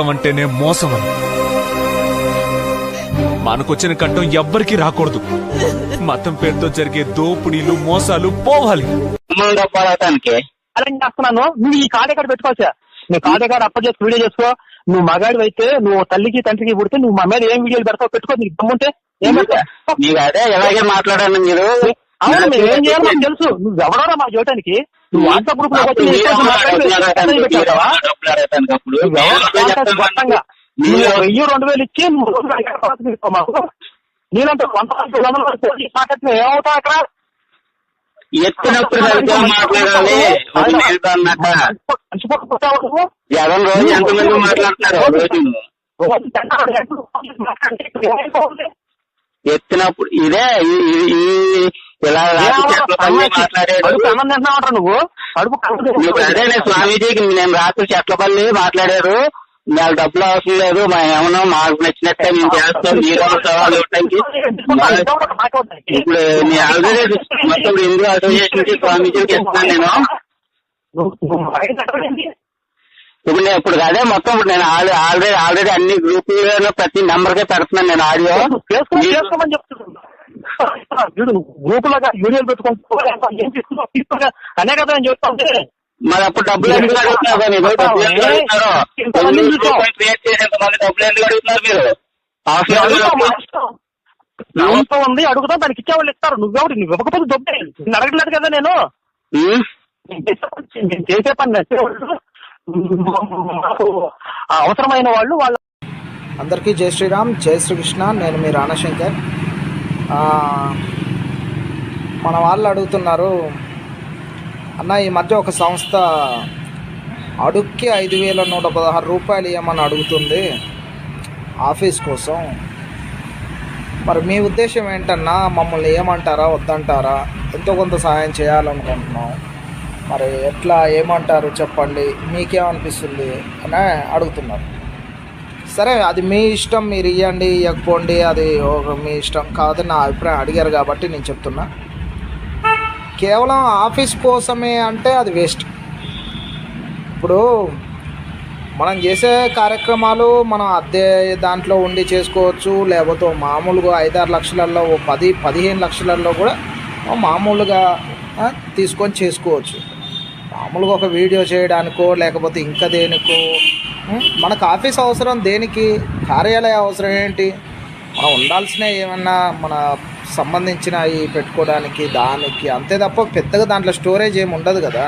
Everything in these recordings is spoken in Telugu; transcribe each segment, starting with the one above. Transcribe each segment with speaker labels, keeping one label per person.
Speaker 1: మతం అంటేనే మోసం అని మనకొచ్చిన కట్టం ఎవ్వరికీ రాకూడదు. మతం పేరుతో జరిగే దోపిడీలు మోసాలు పోవాలి.
Speaker 2: చేస్తున్నాను నువ్వు ఈ కార్డు ఎక్కడ పెట్టుకోవచ్చా నువ్వు కార్డు ఎక్కడ అప్ప చేసి వీడియో చేసుకో. నువ్వు మగాడి అయితే నువ్వు తల్లికి తండ్రికి పుడితే నువ్వు మా మీద ఏం వీడియోలు పెడతావు పెట్టుకో. నీకు దమ్ముంటే ఏం పెడతావు?
Speaker 3: మీకు అదే ఇలాగే మాట్లాడాను మీరు
Speaker 2: అవును మేము ఏం చేయాలో మాకు తెలుసు. నువ్వు ఎవడరా మా చేయటానికి నువ్వు వాట్సాప్
Speaker 3: గ్రూప్లో
Speaker 2: వెయ్యి రెండు వేలు ఇచ్చి నువ్వు మాకు. నేనంటే వంద మాట్లాడితే అక్కడ?
Speaker 3: ఎత్తినప్పుడు మాట్లాడాలి? జగన్ రోజు ఎంతమంది మాట్లాడుతున్నారు రోజు? ఎత్తినప్పుడు ఇదే ఈ ఇలా మాట్లాడాడు.
Speaker 2: నువ్వు?
Speaker 3: అదే స్వామీజీకి నేను రాత్రి చెట్లపల్లి మాట్లాడారు. నాకు డబ్బులు అవసరం లేదు. మా ఏమన్నా మాకు నచ్చినట్టే మేము చేస్తాం. మీరు సవాలు ఇవ్వడానికి ఇప్పుడు నేను ఆల్రెడీ మొత్తం హిందూ అసోసియేషన్కి స్వామీజీకి ఇస్తున్నాను నేను? ఇప్పుడు నేను ఇప్పుడు అదే మొత్తం ఇప్పుడు నేను ఆల్రెడీ ఆల్రెడీ అన్ని గ్రూప్ ప్రతి నెంబర్ కే పెడుతున్నాను నేను ఆడియో
Speaker 2: వీడు గ్రూప్ లాగా యూనియన్ పెట్టుకుంటూ ఏం తీసుకున్నావు తీసుకోగా అనే కదా నేను చెప్తా ఉంటే.
Speaker 3: మరి అప్పుడు డబ్బులు ఎందుకు అడుగుతున్నారు డబ్బులు
Speaker 2: ఉంది అడుగుతాం దానికి ఇచ్చేవాళ్ళు ఇస్తారు. నువ్వెవరు నువ్వు ఇవ్వకపోతే దొబ్బే నేను అడగలేదు కదా నేను. చేసే పని- నచ్చేవాళ్ళు మాకు అవసరమైన వాళ్ళు వాళ్ళ
Speaker 4: అందరికీ జై శ్రీరామ్ జై శ్రీకృష్ణ నేను మీ రాణశంకర్. మన వాళ్ళు అడుగుతున్నారు అన్న ఈ మధ్య ఒక సంస్థ అడుక్కి ఐదు వేల నూట పదహారు రూపాయలు ఇవ్వమని అడుగుతుంది ఆఫీస్ కోసం. మరి మీ ఉద్దేశం ఏంటన్నా? మమ్మల్ని ఏమంటారా? వద్దంటారా? ఎంతో కొంత సహాయం చేయాలనుకుంటున్నాం. మరి ఎట్లా ఏమంటారు చెప్పండి? మీకేమనిపిస్తుంది? అని అడుగుతున్నారు. సరే అది మీ ఇష్టం మీరు ఇవ్వండి ఇవ్వకపోండి అది ఒక మీ ఇష్టం కాదు నా అభిప్రాయం అడిగారు కాబట్టి నేను చెప్తున్నా. కేవలం ఆఫీస్ కోసమే అంటే అది వేస్ట్. ఇప్పుడు మనం చేసే కార్యక్రమాలు మనం అద్దె దాంట్లో ఉండి చేసుకోవచ్చు లేకపోతే మామూలుగా ఐదారు లక్షలలో ఓ పది పదిహేను లక్షలలో కూడా మామూలుగా తీసుకొని చేసుకోవచ్చు. మామూలుగా ఒక వీడియో చేయడానికో లేకపోతే ఇంకా దేనికో మనకు ఆఫీస్ అవసరం దేనికి? కార్యాలయ అవసరం ఏంటి? మనం ఉండాల్సిన ఏమన్నా మన సంబంధించిన ఈ పెట్టుకోవడానికి దానికి అంతే తప్ప పెద్దగా దాంట్లో స్టోరేజ్ ఏమి ఉండదు కదా.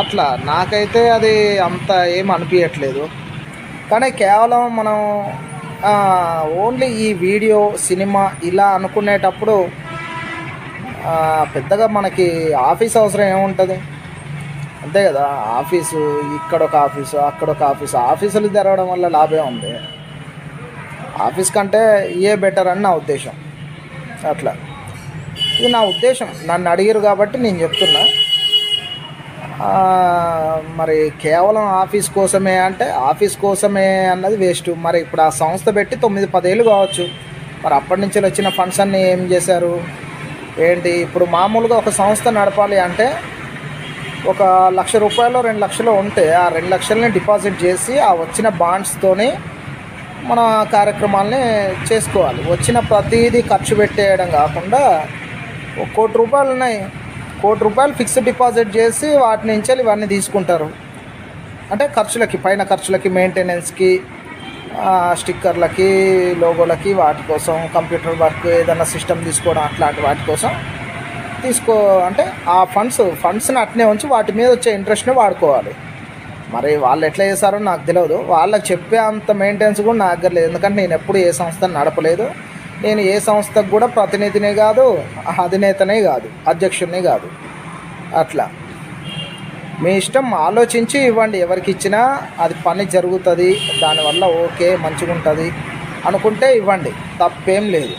Speaker 4: అట్లా నాకైతే అది అంత ఏం అనిపించట్లేదు కానీ కేవలం మనం ఓన్లీ ఈ వీడియో సినిమా ఇలా అనుకునేటప్పుడు పెద్దగా మనకి ఆఫీస్ అవసరం ఏముంటుంది? అంతే కదా ఆఫీసు ఇక్కడ ఒక ఆఫీసు అక్కడ ఒక ఆఫీసు ఆఫీసులు తెరవడం వల్ల లాభే ఉంది. ఆఫీస్ కంటే ఇయే బెటర్ అని నా ఉద్దేశం. అట్లా. ఇది నా ఉద్దేశం. నన్ను అడిగారు కాబట్టి నేను చెప్తున్నా. మరి కేవలం ఆఫీస్ కోసమే అంటే ఆఫీస్ కోసమే అన్నది వేస్ట్. మరి ఇప్పుడు ఆ సంస్థ పెట్టి తొమ్మిది పదేళ్ళు కావచ్చు. మరి అప్పటి నుంచి వచ్చిన ఫండ్స్ అన్నీ ఏం చేశారు? ఏంటి? ఇప్పుడు మామూలుగా ఒక సంస్థ నడపాలి అంటే ఒక లక్ష రూపాయలు రెండు లక్షలు ఉంటే ఆ రెండు లక్షలని డిపాజిట్ చేసి ఆ వచ్చిన బాండ్స్తోని మన కార్యక్రమాలని చేసుకోవాలి. వచ్చిన ప్రతిదీ ఖర్చు పెట్టేయడం కాకుండా ఒక కోటి రూపాయలు ఉన్నాయి. కోటి రూపాయలు ఫిక్స్డ్ డిపాజిట్ చేసి వాటి నుంచి ఇవన్నీ తీసుకుంటారు. అంటే ఖర్చులకి పైన ఖర్చులకి మెయింటెనెన్స్కి స్టిక్కర్లకి లోగోలకి వాటి కోసం కంప్యూటర్ వర్క్ ఏదైనా సిస్టమ్ తీసుకోవడం అట్లాంటి వాటి కోసం తీసుకో అంటే ఆ ఫండ్స్ ఫండ్స్ని అట్నే ఉంచి వాటి మీద వచ్చే ఇంట్రెస్ట్ని వాడుకోవాలి. మరి వాళ్ళు ఎట్లా చేస్తారో నాకు తెలియదు వాళ్ళకి చెప్పే అంత మెయింటెనెన్స్ కూడా నా దగ్గర లేదు. ఎందుకంటే నేను ఎప్పుడు ఏ సంస్థను నడపలేదు. నేను ఏ సంస్థకు కూడా ప్రతినిధినే కాదు అధినేతనే కాదు అధ్యక్షుడిని కాదు. అట్లా. మీ ఇష్టం ఆలోచించి ఇవ్వండి. ఎవరికి ఇచ్చినా అది పని జరుగుతుంది. దానివల్ల ఓకే మంచిగా ఉంటుంది అనుకుంటే ఇవ్వండి. తప్పేం లేదు.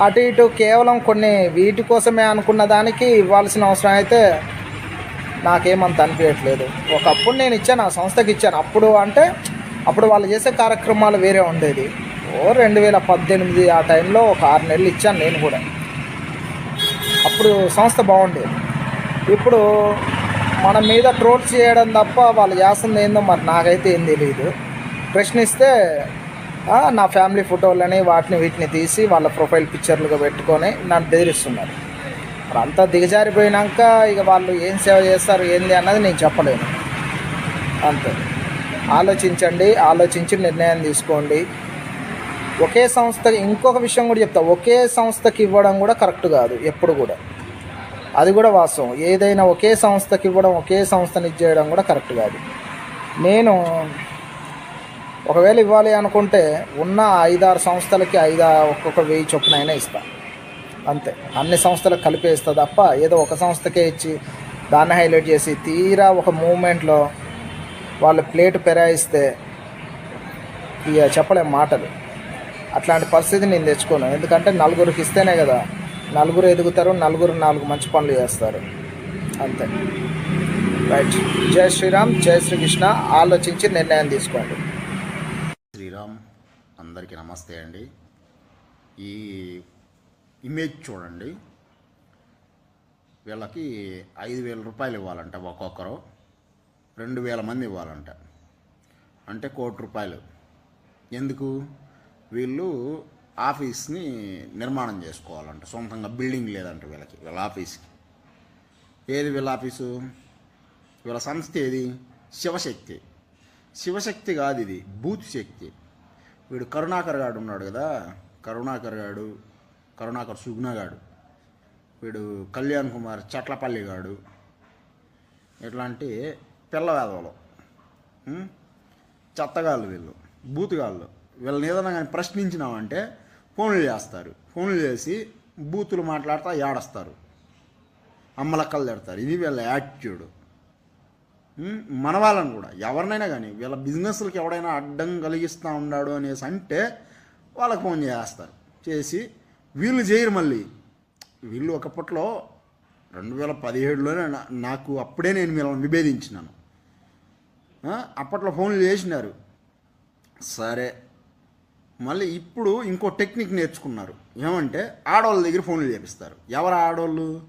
Speaker 4: అటు ఇటు కేవలం కొన్ని వీటి కోసమే అనుకున్న దానికి ఇవ్వాల్సిన అవసరం అయితే నాకేమంత అనిపించట్లేదు. ఒకప్పుడు నేను ఇచ్చాను ఆ సంస్థకి ఇచ్చాను. అప్పుడు అంటే అప్పుడు వాళ్ళు చేసే కార్యక్రమాలు వేరే ఉండేది. ఓ రెండు వేల పద్దెనిమిది ఆ టైంలో ఒక ఆరు నెలలు ఇచ్చాను నేను కూడా. అప్పుడు సంస్థ బాగుండేది. ఇప్పుడు మన మీద ట్రోల్స్ చేయడం తప్ప వాళ్ళు చేస్తుంది ఏందో మరి నాకైతే ఏం తెలియదు ప్రశ్నిస్తే నా ఫ్యామిలీ ఫోటోలని వాటిని వీటిని తీసి వాళ్ళ ప్రొఫైల్ పిక్చర్లుగా పెట్టుకొని నన్ను బెదిరిస్తున్నారు. మరి అంతా దిగజారిపోయినాక ఇక వాళ్ళు ఏం సేవ చేస్తారు ఏంది అన్నది నేను చెప్పలేను. అంతే. ఆలోచించండి ఆలోచించి నిర్ణయం తీసుకోండి. ఒకే సంస్థ ఇంకొక విషయం కూడా చెప్తా. ఒకే సంస్థకి ఇవ్వడం కూడా కరెక్ట్ కాదు ఎప్పుడు కూడా. అది కూడా వాస్తవం. ఏదైనా ఒకే సంస్థకి ఇవ్వడం ఒకే సంస్థని ఇచ్చేయడం కూడా కరెక్ట్ కాదు. నేను ఒకవేళ ఇవ్వాలి అనుకుంటే ఉన్న ఐదారు సంస్థలకి ఐదు ఒక్కొక్క వెయ్యి చొప్పున అయినా ఇస్తా. అంతే. అన్ని సంస్థలకు కలిపే ఇస్తా తప్ప ఏదో ఒక సంస్థకే ఇచ్చి దాన్ని హైలైట్ చేసి తీరా ఒక మూమెంట్లో వాళ్ళు ప్లేట్ పెరాయిస్తే ఇక చెప్పలేం మాటలు. అట్లాంటి పరిస్థితి నేను తెచ్చుకోను. ఎందుకంటే నలుగురికి ఇస్తేనే కదా. నలుగురు ఎదుగుతారు నలుగురు నాలుగు మంచి పనులు చేస్తారు. అంతే. రైట్. జై శ్రీరామ్ జై శ్రీకృష్ణ ఆలోచించి నిర్ణయం తీసుకోండి.
Speaker 5: శ్రీరామ్ అందరికీ నమస్తే అండి. ఈ ఇమేజ్ చూడండి. వీళ్ళకి ఐదు వేల రూపాయలు ఇవ్వాలంట ఒక్కొక్కరు. రెండు వేల మంది ఇవ్వాలంట. అంటే కోటి రూపాయలు. ఎందుకు? వీళ్ళు ఆఫీస్ని నిర్మాణం చేసుకోవాలంట. సొంతంగా బిల్డింగ్ లేదంట వీళ్ళకి వీళ్ళ ఆఫీస్కి. ఏది వీళ్ళ ఆఫీసు? వీళ్ళ సంస్థ ఏది? శివశక్తి. శివశక్తి కాదు ఇది బూత్ శక్తి. వీడు కరుణాకర్ గాడు ఉన్నాడు కదా కరుణాకర్ గాడు కరుణాకర్ సుగ్నగాడు వీడు కళ్యాణ్ కుమార్ చట్లపల్లి గాడు. ఇట్లాంటి పిల్లవేదవులు చెత్తగాళ్ళు వీళ్ళు బూతుగాళ్ళు. వీళ్ళని ఏదైనా కానీ ప్రశ్నించినామంటే ఫోన్లు చేస్తారు. ఫోన్లు చేసి బూతులు మాట్లాడతా ఏడస్తారు. అమ్మలక్కలు తిడతారు. ఇది వీళ్ళ యాటిట్యూడ్. మన వాళ్ళని కూడా. ఎవరినైనా కానీ వీళ్ళ బిజినెస్లకు ఎవడైనా అడ్డం కలిగిస్తూ ఉన్నాడు అనేసి అంటే వాళ్ళకి ఫోన్ చేస్తారు. చేసి వీళ్ళు చేయరు మళ్ళీ. వీళ్ళు ఒకప్పట్లో రెండు వేల పదిహేడులోనే నాకు అప్పుడే నేను వీళ్ళని విభేదించినాను. అప్పట్లో ఫోన్లు చేసినారు. సరే. మళ్ళీ ఇప్పుడు ఇంకో టెక్నిక్ నేర్చుకున్నారు. ఏమంటే ఆడవాళ్ళ దగ్గర ఫోన్లు చేపిస్తారు. ఎవరు ఆడవాళ్ళు?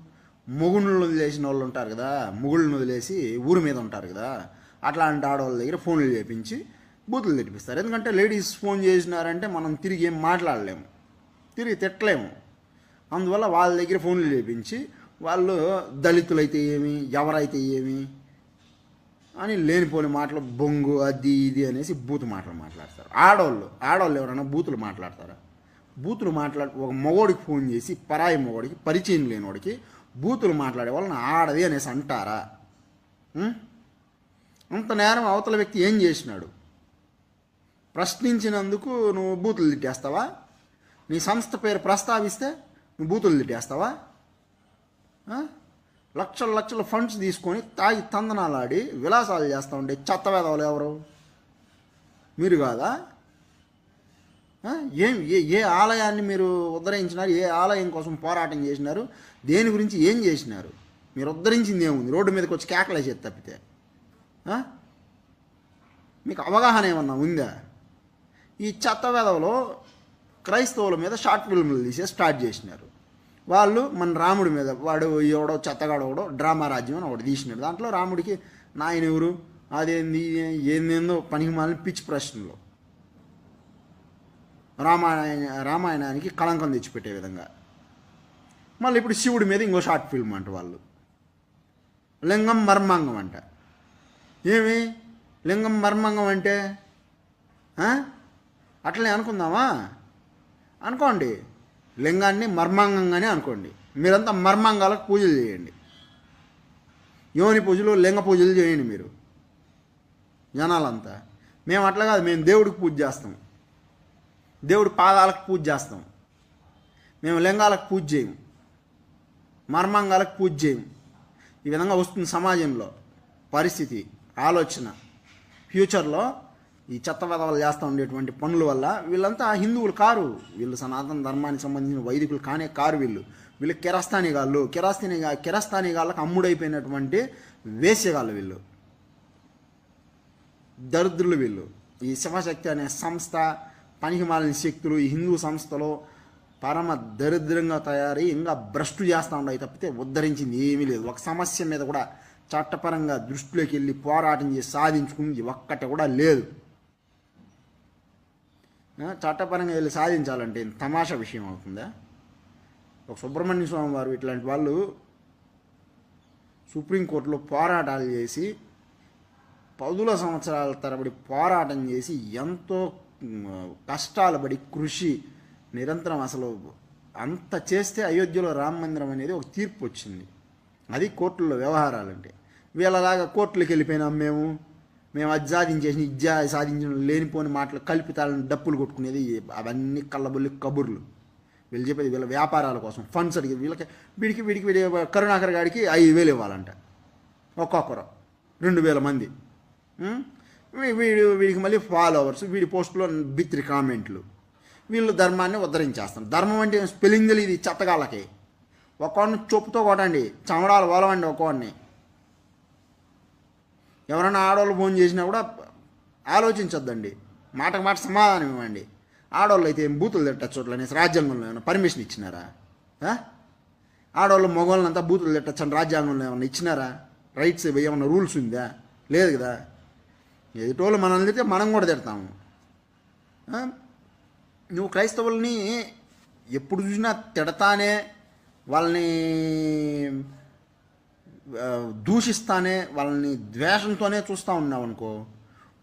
Speaker 5: మొగుళ్ళు వదిలేసిన వాళ్ళు ఉంటారు కదా మొగుళ్ళను వదిలేసి ఊరి మీద ఉంటారు కదా అట్లాంటి ఆడవాళ్ళ దగ్గర ఫోన్లు చేపించి బూతులు తెప్పిస్తారు ఎందుకంటే లేడీస్ ఫోన్ చేసినారంటే మనం తిరిగి ఏం మాట్లాడలేము తిరిగి తిట్టలేము. అందువల్ల వాళ్ళ దగ్గర ఫోన్లు చేపించి వాళ్ళు దళితులైతే ఏమి ఎవరైతే ఏమి అని లేనిపోని మాటలు బొంగు అది ఇది అనేసి బూతు మాటలు మాట్లాడతారు. ఆడవాళ్ళు ఆడవాళ్ళు ఎవరైనా బూతులు మాట్లాడతారా? బూతులు మాట్లాడు ఒక మగోడికి ఫోన్ చేసి పరాయి మగోడికి పరిచయం లేనివాడికి బూతులు మాట్లాడే వాళ్ళని ఆడది అనేసి అంటారా? అంత నేరం అవతల వ్యక్తి ఏం చేసినాడు? ప్రశ్నించినందుకు నువ్వు బూతులు తిట్టేస్తావా? నీ సంస్థ పేరు ప్రస్తావిస్తే నువ్వు బూతులు తిట్టేస్తావా? లక్షల లక్షల ఫండ్స్ తీసుకొని తాగి తందనాలాడి విలాసాలు చేస్తూ ఉండే చెత్త ఎవరు? మీరు కాదా? ఏం ఏ ఏ ఆలయాన్ని మీరు ఉద్ధరించినారు? ఏ ఆలయం కోసం పోరాటం చేసినారు? దేని గురించి ఏం చేసినారు? మీరు ఉద్ధరించింది ఏముంది? రోడ్డు మీదకి వచ్చి కేకలేసేది తప్పితే. మీకు అవగాహన ఏమన్నా ఉందా? ఈ చెత్త వెధవలో క్రైస్తవుల మీద షార్ట్ ఫిల్మ్లు తీసే స్టార్ట్ చేసినారు. వాళ్ళు మన రాముడి మీద వాడు ఎవడో చెత్తగాడు ఒకడో డ్రామా రాజ్యం అని ఒకటి తీసినాడు దాంట్లో రాముడికి నాయన ఎవరు? అదేంది? ఏందేందో పనికి మాలిన పిచ్చి ప్రశ్నలు. రామాయణ రామాయణానికి కళంకం తెచ్చిపెట్టే విధంగా. మళ్ళీ ఇప్పుడు శివుడి మీద ఇంకో షార్ట్ ఫిల్మ్ అంట వాళ్ళు. లింగం మర్మాంగం అంట. ఏమి? లింగం మర్మాంగం అంటే? అట్లనే అనుకుందామా? అనుకోండి. లింగాన్ని మర్మాంగంగానే అనుకోండి. మీరంతా మర్మాంగాలకు పూజలు చేయండి. యోని పూజలు లింగ పూజలు చేయండి మీరు. జనాలంతా. మేము అట్లా కాదు మేము దేవుడికి పూజ చేస్తాం. దేవుడి పాదాలకు పూజ చేస్తాం. మేము లింగాలకు పూజ చేయము మర్మాంగాలకు పూజ చేయము ఈ విధంగా వస్తుంది సమాజంలో పరిస్థితి ఆలోచన. ఫ్యూచర్లో ఈ చెత్త వెదవలు చేస్తూ ఉండేటువంటి పనుల వల్ల వీళ్ళంతా హిందువులు కారు. వీళ్ళు సనాతన ధర్మానికి సంబంధించిన వైదికులు కానే కారు వీళ్ళు. వీళ్ళు కిరస్తానిగాళ్ళు కిరస్తాని కిరస్తానిగాళ్ళకి అమ్ముడైపోయినటువంటి వేశ్యగాళ్ళు వీళ్ళు. దరిద్రులు వీళ్ళు. ఈ శివశక్తి అనే సంస్థ పనికిమాలిన శక్తులు ఈ హిందూ సంస్థలో పరమ దరిద్రంగా తయారై ఇంకా భ్రష్టు చేస్తూ ఉన్నాయి తప్పితే ఉద్ధరించింది ఏమీ లేదు. ఒక సమస్య మీద కూడా చట్టపరంగా దృష్టిలోకి వెళ్ళి పోరాటం చేసి సాధించుకుంది ఒక్కటి కూడా లేదు. చట్టపరంగా వెళ్ళి సాధించాలంటే తమాషా విషయం అవుతుందా? ఒక సుబ్రహ్మణ్య స్వామి వారు ఇట్లాంటి వాళ్ళు సుప్రీంకోర్టులో పోరాటాలు చేసి పదుల సంవత్సరాల తరబడి పోరాటం చేసి ఎంతో కష్టాలు పడి కృషి నిరంతరం అసలు అంత చేస్తే అయోధ్యలో రామ మందిరం అనేది ఒక తీర్పు వచ్చింది. అది కోర్టుల్లో వ్యవహారాలంటే వీళ్ళలాగా కోర్టులకు వెళ్ళిపోయినాం మేము. మేము అది సాధించేసి ఇజ్జా సాధించిన లేనిపోని మాటలు కల్పితాలను డప్పులు కొట్టుకునేది అవన్నీ కళ్ళబొల్లి కబుర్లు. వీళ్ళు చెప్పేది వీళ్ళ వ్యాపారాల కోసం ఫండ్స్ అడిగి వీళ్ళకి వీడికి వీడికి వీడి కరుణాకర్ గారికి ఐదు వేలు ఇవ్వాలంట. ఒక్కొక్కరు. రెండు వేల మంది. వీడు వీడికి మళ్ళీ ఫాలోవర్స్ వీడి పోస్టులో బిత్రి కామెంట్లు. వీళ్ళు ధర్మాన్ని ఉద్ధరించేస్తారు ధర్మం అంటే స్పెల్లింగ్ ఇది చెత్తగాళ్ళకి. ఒకడిని చొప్పుతో కొట్టండి. చమడాలు వలవండి ఒకడిని ఎవరైనా ఆడవాళ్ళు ఫోన్ చేసినా కూడా ఆలోచించొద్దండి. మాటకు మాట సమాధానం ఇవ్వండి. ఆడవాళ్ళు అయితే ఏం బూతులు తిట్టచ్చు అనేసి రాజ్యాంగంలో ఏమైనా పర్మిషన్ ఇచ్చినారా? ఆడవాళ్ళు మగవాళ్ళంతా బూతులు తిట్టచ్చు అని రాజ్యాంగంలో ఏమైనా ఇచ్చినారా? రైట్స్ ఏమైనా రూల్స్ ఉందా? లేదు కదా? ఎదుటోళ్ళు మనల్ని తిడితే మనం కూడా తిడతాము. నువ్వు క్రైస్తవుల్ని ఎప్పుడు చూసినా తిడతానే వాళ్ళని దూషిస్తానే వాళ్ళని ద్వేషంతోనే చూస్తూ ఉన్నావు అనుకో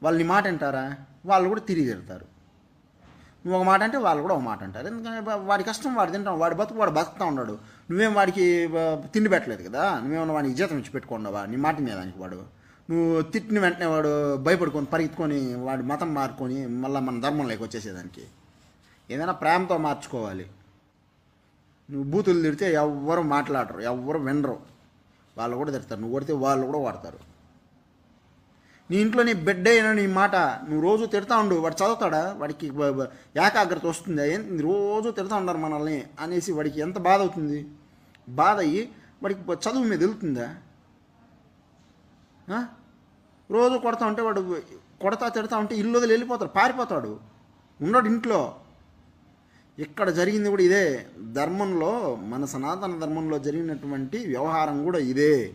Speaker 5: వాళ్ళని మాట అంటారా వాళ్ళు కూడా తిరిగి తిడతారు. నువ్వు ఒక మాట అంటే వాళ్ళు కూడా ఒక మాట అంటారు. ఎందుకంటే వాడి కష్టం వాడు తింటాం వాడి బతుకు వాడు బతుకుతా ఉన్నాడు. నువ్వేం వాడికి తిండి పెట్టలేదు కదా? నువ్వేమన్నా వాడికి జీతం ఇచ్చి పెట్టుకున్నావా? నీ మాట దానికి వాడు. నువ్వు తిట్టిన వెంటనే వాడు భయపడుకొని పరిగెత్తుకొని వాడు మతం మారుకొని మళ్ళీ మన ధర్మంలోకి వచ్చేసేదానికి. ఏదైనా ప్రేమతో మార్చుకోవాలి. నువ్వు బూతులు తిడితే ఎవ్వరు మాట్లాడరు ఎవ్వరు వినరు. వాళ్ళు కూడా తిడతారు నువ్వు కొడితే వాళ్ళు కూడా వాడతారు. నీ ఇంట్లో నీ బిడ్డ అయినా నీ మాట నువ్వు రోజు తిడతా ఉండు వాడు చదువుతాడా? వాడికి ఏకాగ్రత వస్తుందా? ఏం రోజు తిడతా ఉన్నారు మనల్ని అనేసి వాడికి ఎంత బాధ అవుతుంది? బాధ అయ్యి వాడికి చదువు మీద వెళ్తుందా? రోజు కొడతా ఉంటే వాడు కొడతా తిడతా ఉంటే ఇల్లు వదిలి వెళ్ళిపోతాడు పారిపోతాడు. ఉన్నాడు ఇంట్లో. ఇక్కడ జరిగింది కూడా ఇదే. ధర్మంలో మన సనాతన ధర్మంలో జరిగినటువంటి వ్యవహారం కూడా ఇదే.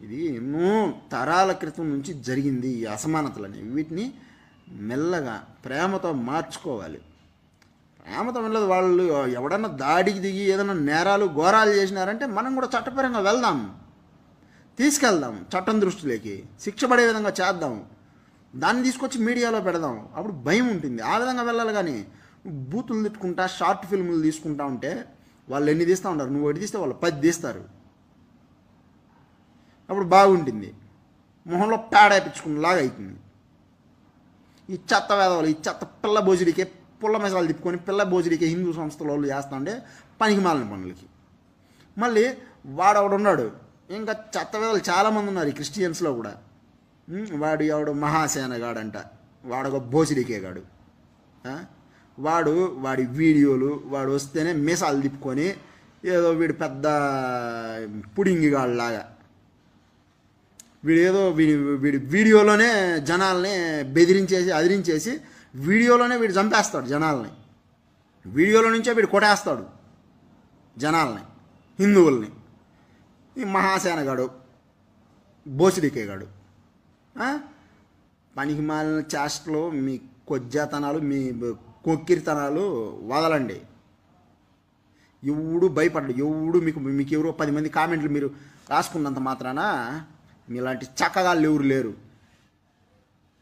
Speaker 5: ఇది ఎన్నో తరాల క్రితం నుంచి జరిగింది ఈ అసమానతలు అనేవి వీటిని మెల్లగా ప్రేమతో మార్చుకోవాలి. ప్రేమతో వెళ్ళదు వాళ్ళు ఎవడన్నా దాడికి దిగి ఏదైనా నేరాలు ఘోరాలు చేసినారంటే మనం కూడా చట్టపరంగా వెళ్దాం. తీసుకెళ్దాం చట్టం దృష్టిలోకి శిక్ష పడే విధంగా చేద్దాం. దాన్ని తీసుకొచ్చి మీడియాలో పెడదాం. అప్పుడు భయం ఉంటుంది. ఆ విధంగా వెళ్ళాలి కానీ బూతులు తిట్టుకుంటా షార్ట్ ఫిల్ములు తీసుకుంటా ఉంటే వాళ్ళు ఎన్ని తీస్తూ ఉంటారు? నువ్వు ఒకటి తీస్తే వాళ్ళు పది తీస్తారు. అప్పుడు బాగుంటుంది. మొహంలో లాగా అవుతుంది ఈ చెత్త వేదవాళ్ళు ఈ చెత్త పిల్ల భోజుడికే పుల్ల మెసాలు తిప్పుకొని పిల్ల భోజుడికే హిందూ సంస్థల వాళ్ళు చేస్తా ఉంటే పనికి మాలిన పనులకి. మళ్ళీ వాడు ఒకడు ఉన్నాడు ఇంకా చెత్తవేదలు చాలామంది ఉన్నారు ఈ క్రిస్టియన్స్లో కూడా. వాడు ఎవడు? మహాసేనగాడంట. వాడొక భోసిడికే గాడు వాడు వాడి వీడియోలు వాడు వస్తేనే మీసాలు తిప్పుకొని ఏదో వీడు పెద్ద పుడింగిగాళ్ళలాగా. వీడేదో వీడి వీడి వీడియోలోనే జనాల్ని బెదిరించేసి అదిరించేసి వీడియోలోనే వీడు చంపేస్తాడు జనాల్ని. వీడియోలో నుంచే వీడు కొట్టేస్తాడు జనాల్ని హిందువుల్ని. ఈ మహాసేనగాడు బోసిడికేగాడు. ఆ? పనికి మాలిన చేష్టలు మీ కొజ్జాతనాలు మీ కొక్కిరితనాలు వదలండి. ఎవడు భయపడ్డు ఎవడు మీకు మీకు ఎవరో పది మంది కామెంట్లు మీరు రాసుకున్నంత మాత్రాన మీలాంటి చక్కగా ఎవరు లేరు.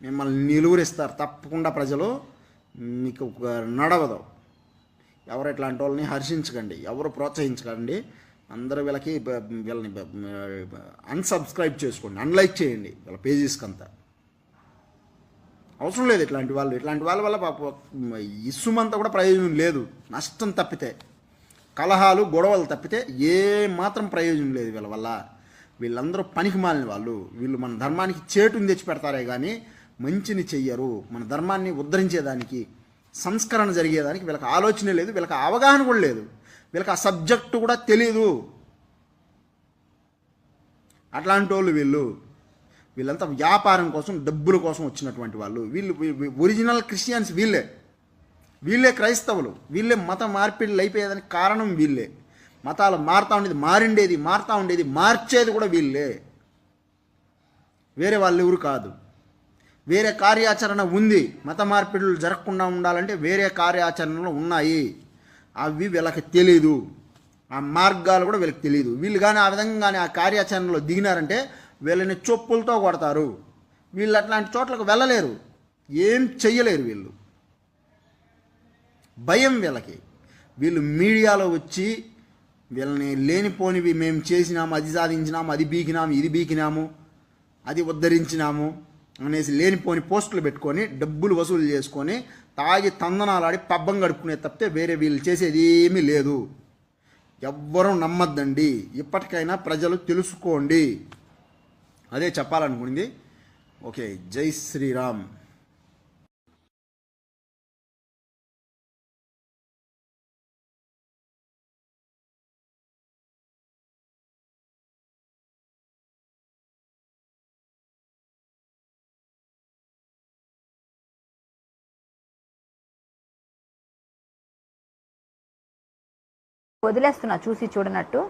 Speaker 5: మిమ్మల్ని నిలువరిస్తారు తప్పకుండా ప్రజలు మీకు ఒక నడవదు. ఎవరు ఇట్లాంటి వాళ్ళని హర్షించకండి ఎవరు ప్రోత్సహించకండి. అందరూ వీళ్ళకి వీళ్ళని అన్సబ్స్క్రైబ్ చేసుకోండి అన్లైక్ చేయండి వీళ్ళ పేజెస్కి అంతా అవసరం లేదు ఇట్లాంటి వాళ్ళు ఇట్లాంటి వాళ్ళ వల్ల పాప ఇసుమంతా కూడా ప్రయోజనం లేదు నష్టం తప్పితే. కలహాలు గొడవలు తప్పితే ఏ మాత్రం ప్రయోజనం లేదు వీళ్ళ వల్ల. వీళ్ళందరూ పనికి మాలిన వాళ్ళు వీళ్ళు మన ధర్మానికి చేటుని తెచ్చి పెడతారే కానీ మంచిని చెయ్యరు. మన ధర్మాన్ని ఉద్ధరించేదానికి సంస్కరణ జరిగేదానికి వీళ్ళకి ఆలోచన లేదు వీళ్ళకి అవగాహన కూడా లేదు. వీళ్ళకి ఆ సబ్జెక్టు కూడా తెలియదు అట్లాంటి వాళ్ళు వీళ్ళు వీళ్ళంతా వ్యాపారం కోసం డబ్బుల కోసం వచ్చినటువంటి వాళ్ళు. వీళ్ళు ఒరిజినల్ క్రిస్టియన్స్ వీళ్ళే. వీళ్ళే క్రైస్తవులు. వీళ్ళే మత మార్పిడిలు అయిపోయేదానికి కారణం వీళ్ళే. మతాలు మారుతూ ఉండేది మారిండేది మారుతూ ఉండేది మార్చేది కూడా వీళ్ళే. వేరే వాళ్ళు ఎవరు కాదు. వేరే కార్యాచరణ ఉంది. మత మార్పిడులు జరగకుండా ఉండాలంటే వేరే కార్యాచరణలు ఉన్నాయి. అవి వీళ్ళకి తెలీదు. ఆ మార్గాలు కూడా వీళ్ళకి తెలియదు వీళ్ళు కానీ ఆ విధంగా కానీ ఆ కార్యాచరణలో దిగినారంటే వీళ్ళని చొప్పులతో కొడతారు. వీళ్ళు అట్లాంటి చోట్లకు వెళ్ళలేరు. ఏం చెయ్యలేరు వీళ్ళు. భయం వీళ్ళకి. వీళ్ళు మీడియాలో వచ్చి వీళ్ళని లేనిపోనివి మేము చేసినాము అది సాధించినాము అది బీకినాము ఇది బీకినాము అది ఉద్ధరించినాము. అనేసి లేనిపోని పోస్టులు పెట్టుకొని డబ్బులు వసూలు చేసుకొని తాగి తందనాలాడి పబ్బం గడుపుకునే తప్పితే వేరే వీళ్ళు చేసేది ఏమీ లేదు. ఎవ్వరూ నమ్మద్దండి. ఇప్పటికైనా ప్రజలు తెలుసుకోండి. అదే చెప్పాలనుకుంది ఓకే జై శ్రీరామ్.
Speaker 6: వదిలేస్తున్నా చూసి చూడనట్టు.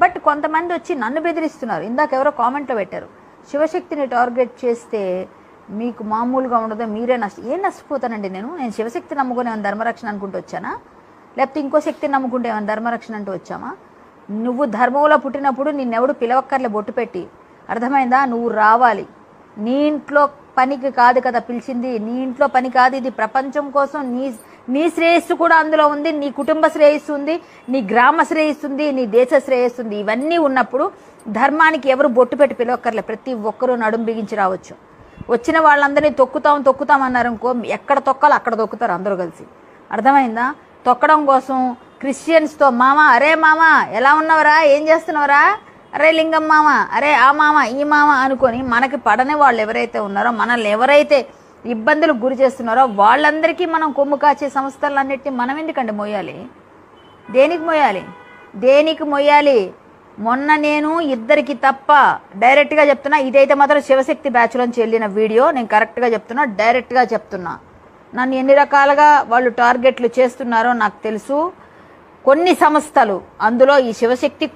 Speaker 6: బట్ కొంతమంది వచ్చి నన్ను బెదిరిస్తున్నారు. ఇందాక ఎవరో కామెంట్లో పెట్టారు. శివశక్తిని టార్గెట్ చేస్తే మీకు మామూలుగా ఉండదు మీరే నష్ట ఏం నష్టపోతానండి నేను? నేను శివశక్తి నమ్ముకుని ఏమైనా ధర్మరక్షణ అనుకుంటూ వచ్చానా? లేకపోతే ఇంకో శక్తిని నమ్ముకుంటే ఏమైనా ధర్మరక్షణ అంటూ వచ్చామా? నువ్వు ధర్మంలో పుట్టినప్పుడు నిన్నెవడు పిలవక్కర్లే బొట్టు పెట్టి. అర్థమైందా? నువ్వు రావాలి. నీ ఇంట్లో పనికి కాదు కదా పిలిచింది. నీ ఇంట్లో పని కాదు. ఇది ప్రపంచం కోసం నీ నీ శ్రేయస్సు కూడా అందులో ఉంది నీ కుటుంబ శ్రేయస్సు ఉంది నీ గ్రామ శ్రేయస్సు ఉంది నీ దేశ శ్రేయస్సు ఉంది. ఇవన్నీ ఉన్నప్పుడు ధర్మానికి ఎవరు బొట్టు పెట్టి పిలవక్కర్లే. ప్రతి ఒక్కరూ నడుం బిగించి రావచ్చు. వచ్చిన వాళ్ళందరినీ తొక్కుతాం తొక్కుతాం అన్నారు అనుకో ఎక్కడ తొక్కాలో అక్కడ తొక్కుతారు అందరూ కలిసి. అర్థమైందా? తొక్కడం కోసం క్రిస్టియన్స్తో మామ అరే మామ ఎలా ఉన్నావురా? ఏం చేస్తున్నావురా? అరే లింగం మామ అరే ఆ మామ ఈ మామ అనుకొని మనకి పడని వాళ్ళు ఎవరైతే ఉన్నారో మనల్ని ఎవరైతే ఇబ్బందులకు గురి చేస్తున్నారో వాళ్ళందరికీ మనం కొమ్ము కాచే సంస్థలన్నిటిని మనం ఎందుకండి మోయాలి? దేనికి మోయాలి? దేనికి మోయాలి? మొన్న నేను ఇద్దరికి తప్ప డైరెక్ట్గా చెప్తున్నా ఇదైతే మాత్రం శివశక్తి బ్యాచ్లోంచి వెళ్ళిన వీడియో నేను కరెక్ట్గా చెప్తున్నా డైరెక్ట్గా చెప్తున్నా. నన్ను ఎన్ని రకాలుగా వాళ్ళు టార్గెట్లు చేస్తున్నారో నాకు తెలుసు. కొన్ని సంస్థలు అందులో ఈ శివశక్తి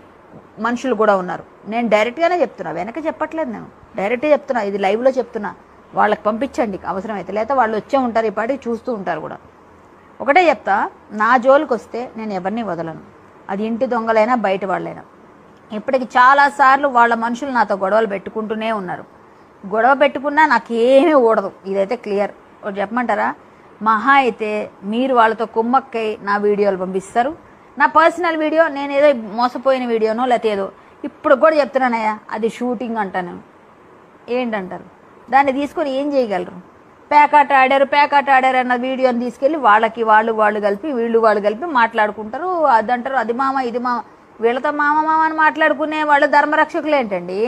Speaker 6: మనుషులు కూడా ఉన్నారు. నేను డైరెక్ట్గానే చెప్తున్నా వెనక చెప్పట్లేదు నేను. డైరెక్ట్గా చెప్తున్నా ఇది లైవ్లో చెప్తున్నా. వాళ్ళకి పంపించండి అవసరమైతే. లేకపోతే వాళ్ళు వచ్చే ఉంటారు ఈ పాటికి చూస్తూ ఉంటారు కూడా. ఒకటే చెప్తా నా జోలికి వస్తే నేను ఎవరిని వదలను? అది ఇంటి దొంగలైనా బయట వాళ్ళైనా. ఇప్పటికి చాలాసార్లు వాళ్ళ మనుషులు నాతో గొడవలు పెట్టుకుంటూనే ఉన్నారు. గొడవ పెట్టుకున్నా నాకేమీ ఊడదు. ఇదైతే క్లియర్. చెప్పమంటారా? మహా అయితే మీరు వాళ్ళతో కుమ్మక్కై నా వీడియోలు పంపిస్తారు. నా పర్సనల్ వీడియో నేను ఏదో మోసపోయిన వీడియోనో లేకపోతే ఏదో. ఇప్పుడు కూడా చెప్తున్నానయ్యా అది షూటింగ్ అంటాను. ఏంటంటారు? దాన్ని తీసుకొని ఏం చేయగలరు? పేకాట ఆడారు పేకాట ఆడారు అన్న వీడియోని తీసుకెళ్ళి వాళ్ళకి వాళ్ళు వాళ్ళు కలిపి వీళ్ళు వాళ్ళు కలిపి మాట్లాడుకుంటారు. అదంటారు అది మామ ఇది మామ. వీళ్ళతో మామ మామ అని మాట్లాడుకునే వాళ్ళు ధర్మరక్షకులు ఏంటండి?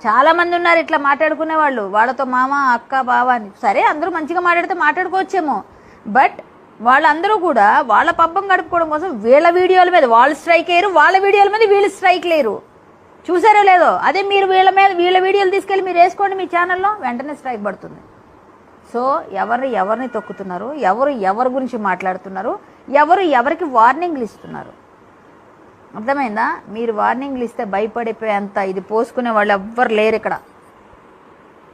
Speaker 6: చాలామంది ఉన్నారు ఇట్లా మాట్లాడుకునే వాళ్ళు. వాళ్ళతో మామ అక్క బావ అని. సరే అందరూ మంచిగా మాట్లాడితే మాట్లాడుకోవచ్చేమో. బట్ వాళ్ళందరూ కూడా వాళ్ళ పబ్బం గడుపుకోవడం కోసం వీళ్ళ వీడియోల మీద వాళ్ళు స్ట్రైక్ అయ్యారు వాళ్ళ వీడియోల మీద వీళ్ళు స్ట్రైక్ లేరు. చూసారో లేదో? అదే మీరు వీళ్ళ మీద వీళ్ళ వీడియోలు తీసుకెళ్ళి మీరు వేసుకోండి మీ ఛానల్లో వెంటనే స్ట్రైక్ పడుతుంది. సో ఎవరు ఎవరిని తొక్కుతున్నారు? ఎవరు ఎవరి గురించి మాట్లాడుతున్నారు? ఎవరు ఎవరికి వార్నింగ్లు ఇస్తున్నారు? అర్థమైందా? మీరు వార్నింగ్లు ఇస్తే భయపడిపోయేంత ఇది పోసుకునే వాళ్ళు ఎవ్వరు లేరు ఇక్కడ.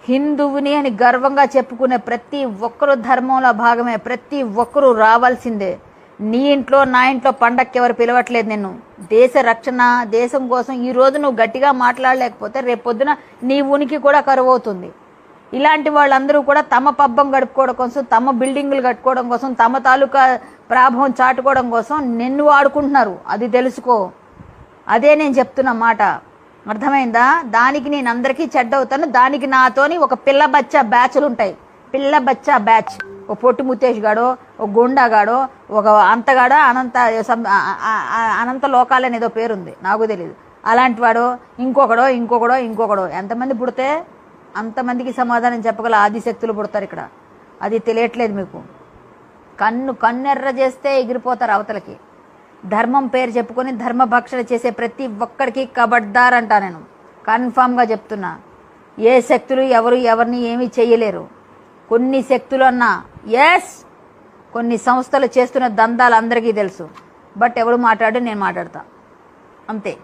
Speaker 6: హిందువుని అని గర్వంగా చెప్పుకునే ప్రతి ఒక్కరు ధర్మంలో భాగమే ప్రతి ఒక్కరూ రావాల్సిందే. నీ ఇంట్లో నా ఇంట్లో పండక్కి ఎవరు పిలవట్లేదు నిన్ను. దేశ రక్షణ దేశం కోసం ఈరోజు నువ్వు గట్టిగా మాట్లాడలేకపోతే రేపొద్దున నీ ఉనికి కూడా కరువు అవుతుంది ఇలాంటి వాళ్ళందరూ కూడా తమ పబ్బం గడుపుకోవడం కోసం తమ బిల్డింగులు కట్టుకోవడం కోసం తమ తాలూకా ప్రాభవం చాటుకోవడం కోసం నిన్ను వాడుకుంటున్నారు. అది తెలుసుకో. అదే నేను చెప్తున్న మాట. అర్థమైందా? దానికి నేను అందరికీ చెడ్డవుతాను దానికి నాతోని ఒక పిల్ల బచ్చా బ్యాచ్లు ఉంటాయి. పిల్ల బచ్చా బ్యాచ్. ఓ పొట్టి ముత్తేష్ గాడో ఓ గుండాగాడో ఒక అంతగాడో అనంత సం- అనంత లోకాలు అనేదో పేరుంది. నాకు తెలియదు అలాంటి వాడో ఇంకొకడో ఇంకొకడో ఇంకొకడో. ఎంతమంది పుడితే అంతమందికి సమాధానం చెప్పగల ఆదిశక్తులు పుడతారు ఇక్కడ. అది తెలియట్లేదు మీకు. కన్ను కన్నెర్ర చేస్తే ఎగిరిపోతారు అవతలకి. ధర్మం పేరు చెప్పుకొని ధర్మ భక్షణ చేసే ప్రతి ఒక్కడికి కబడ్దార్ అంటా నేను. కన్ఫామ్గా చెప్తున్నా. ఏ శక్తులు ఎవరు ఎవరిని ఏమీ చేయలేరు. కొన్ని శక్తులు అన్నా ఎస్ కొన్ని సంస్థలు చేస్తున్న దందాలు అందరికీ తెలుసు. బట్ ఎవడు మాట్లాడు నేను మాట్లాడతా. అంతే.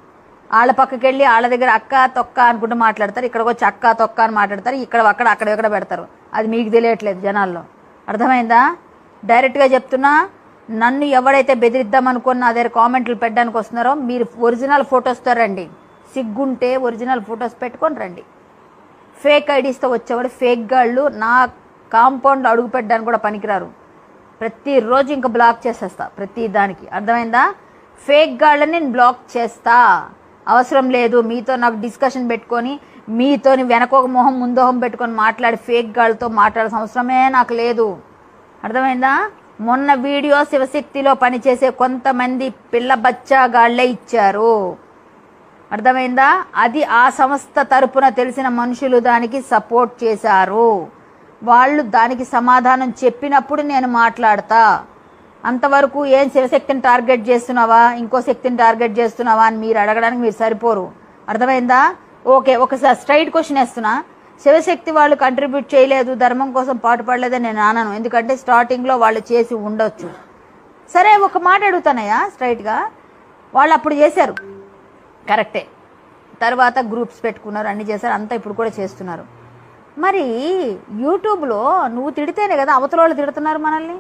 Speaker 6: వాళ్ళ పక్కకి వెళ్ళి వాళ్ళ దగ్గర అక్క తొక్క అనుకుంటూ మాట్లాడతారు. ఇక్కడికి వచ్చి అక్క తొక్క అని మాట్లాడతారు. ఇక్కడ అక్కడ అక్కడ ఇక్కడ పెడతారు. అది మీకు తెలియట్లేదు జనాల్లో. అర్థమైందా? డైరెక్ట్గా చెప్తున్నా నన్ను ఎవడైతే బెదిరిద్దాం నా దగ్గర కామెంట్లు పెట్టడానికి వస్తున్నారో మీరు ఒరిజినల్ ఫొటోస్తో రండి. సిగ్గుంటే ఒరిజినల్ ఫొటోస్ పెట్టుకొని రండి. ఫేక్ ఐడీస్తో వచ్చేవాడు ఫేక్ గాళ్ళు నా కాంపౌండ్ అడుగు పెట్టడానికి కూడా పనికిరారు. ప్రతిరోజు ఇంకా బ్లాక్ చేసేస్తా ప్రతి దానికి. అర్థమైందా? ఫేక్ గాళ్ళని నేను బ్లాక్ చేస్తా. అవసరం లేదు మీతో నాకు డిస్కషన్ పెట్టుకొని మీతోని వెనక ఒక మొహం ముందోహం పెట్టుకొని మాట్లాడి ఫేక్ గాళ్ళతో మాట్లాడాల్సిన అవసరమే నాకు లేదు. అర్థమైందా? మొన్న వీడియో శివశక్తిలో పనిచేసే కొంతమంది పిల్ల బచ్చాగాళ్ళే ఇచ్చారు. అర్థమైందా? అది ఆ సంస్థ తరపున తెలిసిన మనుషులు దానికి సపోర్ట్ చేశారు. వాళ్ళు దానికి సమాధానం చెప్పినప్పుడు నేను మాట్లాడతా. అంతవరకు ఏం శివశక్తిని టార్గెట్ చేస్తున్నావా? ఇంకో శక్తిని టార్గెట్ చేస్తున్నావా అని మీరు అడగడానికి మీరు సరిపోరు. అర్థమైందా? ఓకే ఒకసారి స్ట్రైట్ క్వశ్చన్ వేస్తున్నా. శివశక్తి వాళ్ళు కంట్రిబ్యూట్ చేయలేదు ధర్మం కోసం పాటుపడలేదని నేను అనను. ఎందుకంటే స్టార్టింగ్లో వాళ్ళు చేసి ఉండొచ్చు. సరే ఒక మాట అడుగుతానయ్యా స్ట్రైట్గా. వాళ్ళు అప్పుడు చేశారు. కరెక్టే. తర్వాత గ్రూప్స్ పెట్టుకున్నారు అన్ని చేశారు అంతా ఇప్పుడు కూడా చేస్తున్నారు. మరి యూట్యూబ్లో నువ్వు తిడితేనే కదా అవతల వాళ్ళు తిడుతున్నారు మనల్ని?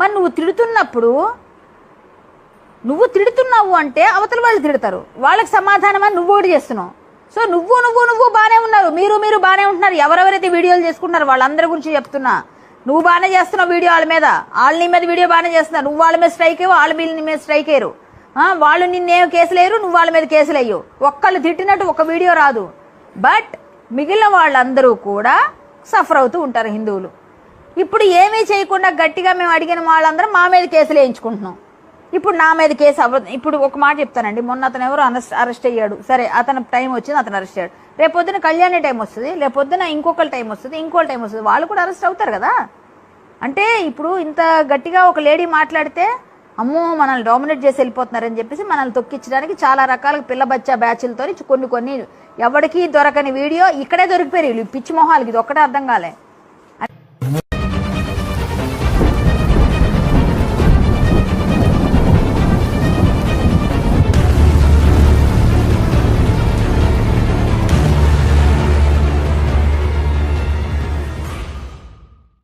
Speaker 6: మరి నువ్వు తిడుతున్నప్పుడు నువ్వు తిడుతున్నావు అంటే అవతల వాళ్ళు తిడతారు. వాళ్ళకి సమాధానం అని నువ్వు ఒకటి చేస్తున్నావు. సో నువ్వు నువ్వు నువ్వు బాగానే ఉన్నారు. మీరు మీరు బాగానే ఉంటున్నారు. ఎవరెవరైతే వీడియోలు చేసుకుంటున్నారు వాళ్ళందరి గురించి చెప్తున్నా. నువ్వు బాగానే చేస్తున్నావు వీడియో వాళ్ళ మీద. వాళ్ళ నీ మీద వీడియో బాగానే చేస్తున్నావు నువ్వు వాళ్ళ మీద స్ట్రైక్ అయ్యో వాళ్ళ మీద నీ మీద స్ట్రైక్ అయ్యారు. వాళ్ళు నిన్నేం కేసులు వేయరు నువ్వు వాళ్ళ మీద కేసులు అయ్యో ఒక్కళ్ళు తిట్టినట్టు ఒక వీడియో రాదు. బట్ మిగిలిన వాళ్ళందరూ కూడా సఫర్ అవుతూ ఉంటారు హిందువులు. ఇప్పుడు ఏమీ చేయకుండా గట్టిగా మేము అడిగిన వాళ్ళందరం మా మీద కేసులు వేయించుకుంటున్నాం. ఇప్పుడు నా మీద కేసు అవ్వదు. ఇప్పుడు ఒక మాట చెప్తానండి. మొన్న అతను ఎవరు అరెస్ట్ అరెస్ట్ అయ్యాడు. సరే అతను టైం వచ్చింది అతను అరెస్ట్ అయ్యాడు. రేపొద్దున కళ్యాణి టైం వస్తుంది రేపొద్దున ఇంకొకరి టైం వస్తుంది ఇంకోటి టైం వస్తుంది. వాళ్ళు కూడా అరెస్ట్ అవుతారు కదా? అంటే ఇప్పుడు ఇంత గట్టిగా ఒక లేడీ మాట్లాడితే అమ్మో మనల్ని డామినేట్ చేసి వెళ్ళిపోతున్నారని చెప్పేసి మనల్ని తొక్కించడానికి చాలా రకాల పిల్ల బచ్చా బ్యాచ్లతో కొన్ని కొన్ని ఎవరికి దొరకని వీడియో ఇక్కడే దొరికిపోయారు వీళ్ళు పిచ్చి మొహాలకి ఇది ఒక్కటే అర్థం కాలే.